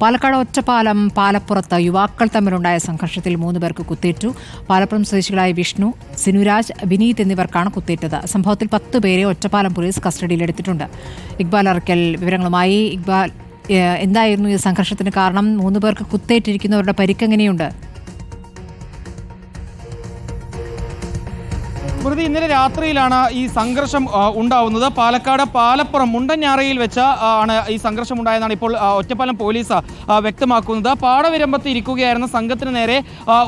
പാലക്കാട് ഒറ്റപ്പാലം പാലപ്പുറത്ത് യുവാക്കൾ തമ്മിലുണ്ടായ സംഘർഷത്തിൽ മൂന്ന് പേർക്ക് കുത്തേറ്റു. പാലപ്പുറം സ്വദേശികളായ വിഷ്ണു സിനുരാജ് വിനീത് എന്നിവർക്കാണ് കുത്തേറ്റത്. സംഭവത്തിൽ പത്ത് പേരെ ഒറ്റപ്പാലം പോലീസ് കസ്റ്റഡിയിലെടുത്തിട്ടുണ്ട് ഇക്ബാൽ അറക്കൽ വിവരങ്ങളുമായി. ഇക്ബാൽ എന്തായിരുന്നു ഈ സംഘർഷത്തിന് കാരണം? മൂന്ന് പേർക്ക് കുത്തേറ്റിരിക്കുന്നവരുടെ പരിക്കെങ്ങനെയുണ്ട് സ്മൃതി ഇന്നലെ രാത്രിയിലാണ് ഈ സംഘർഷം ഉണ്ടാവുന്നത്. പാലക്കാട് പാലപ്പുറം മുണ്ടഞ്ഞാറയിൽ വെച്ച് ആണ് ഈ സംഘർഷം ഉണ്ടായതെന്നാണ് ഇപ്പോൾ ഒറ്റപ്പാലം പോലീസ് വ്യക്തമാക്കുന്നത്. പാടവിരമ്പത്ത് ഇരിക്കുകയായിരുന്ന സംഘത്തിന് നേരെ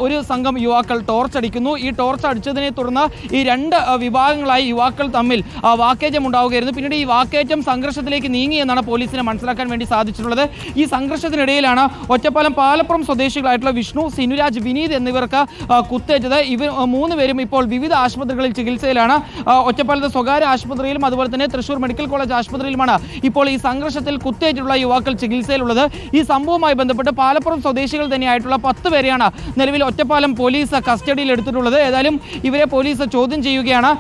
ഒരു സംഘം യുവാക്കൾ ടോർച്ച് അടിക്കുന്നു ഈ ടോർച്ച് അടിച്ചതിനെ തുടർന്ന് ഈ രണ്ട് വിഭാഗങ്ങളായി യുവാക്കൾ തമ്മിൽ വാക്കേറ്റം ഉണ്ടാവുകയായിരുന്നു. പിന്നീട് ഈ വാക്കേറ്റം സംഘർഷത്തിലേക്ക് നീങ്ങി എന്നാണ് പോലീസിനെ മനസ്സിലാക്കാൻ വേണ്ടി സാധിച്ചിട്ടുള്ളത്. ഈ സംഘർഷത്തിനിടയിലാണ് ഒറ്റപ്പാലം പാലപ്പുറം സ്വദേശികളായിട്ടുള്ള വിഷ്ണു സിനുരാജ് വിനീത് എന്നിവർക്ക് കുത്തേറ്റത്. ഇവർ മൂന്ന് പേരും ഇപ്പോൾ വിവിധ ആശുപത്രികളിൽ ചികിത്സയിലാണ്. ആ, ഒറ്റപ്പാലത്തെ സ്വകാര്യ ആശുപത്രിയിലും അതുപോലെ തന്നെ തൃശൂർ മെഡിക്കൽ കോളേജ് ആശുപത്രിയിലുമാണ് ഇപ്പോൾ ഈ സംഘർഷത്തിൽ കുത്തേറ്റുള്ള യുവാക്കൾ ചികിത്സയിലുള്ളത്. ഈ സംഭവവുമായി ബന്ധപ്പെട്ട് പാലപ്പുറം സ്വദേശികൾ തന്നെയായിട്ടുള്ള പത്ത് പേരെയാണ് നിലവിൽ ഒറ്റപ്പാലം പോലീസ് കസ്റ്റഡിയിൽ എടുത്തിട്ടുള്ളത്. ഏതായാലും ഇവരെ പോലീസ് ചോദ്യം ചെയ്യുകയാണ്.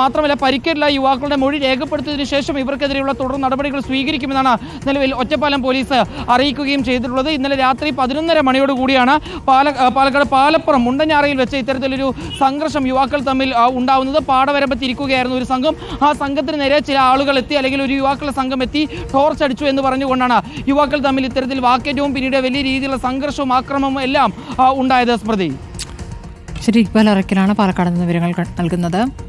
മാത്രമല്ല പരിക്കേറ്റുള്ള യുവാക്കളുടെ മൊഴി രേഖപ്പെടുത്തിയതിനു ശേഷം ഇവർക്കെതിരെയുള്ള തുടർ നടപടികൾ സ്വീകരിക്കുമെന്നാണ് നിലവിൽ ഒറ്റപ്പാലം പോലീസ് അറിയിക്കുകയും ചെയ്തിട്ടുള്ളത്. ഇന്നലെ രാത്രി പതിനൊന്നര മണിയോടുകൂടിയാണ് പാല പാലക്കാട് പാലപ്പുറം മുണ്ടഞ്ഞാറയിൽ വെച്ച് ഇത്തരത്തിലൊരു സംഘർഷം യുവാക്കൾ തമ്മിൽ ആ, വരുമ്പോൾ തിരിക്കുകയായിരുന്നു ഒരു സംഘം. ആ സംഘത്തിന് നേരെ ചില ആളുകൾ എത്തി അല്ലെങ്കിൽ ഒരു യുവാക്കളുടെ സംഘം എത്തി ടോർച്ച് അടിച്ചു എന്ന് പറഞ്ഞുകൊണ്ടാണ് യുവാക്കൾ തമ്മിൽ ഇത്തരത്തിൽ വാക്കേറ്റവും പിന്നീട് വലിയ രീതിയിലുള്ള സംഘർഷവും ആക്രമവും എല്ലാം ഉണ്ടായത്. സ്മൃതി. ശരി ഇക്ബാൽ അറക്കലാണ് പാലക്കാട് നിന്ന് വിവരങ്ങൾ നൽകുന്നത്.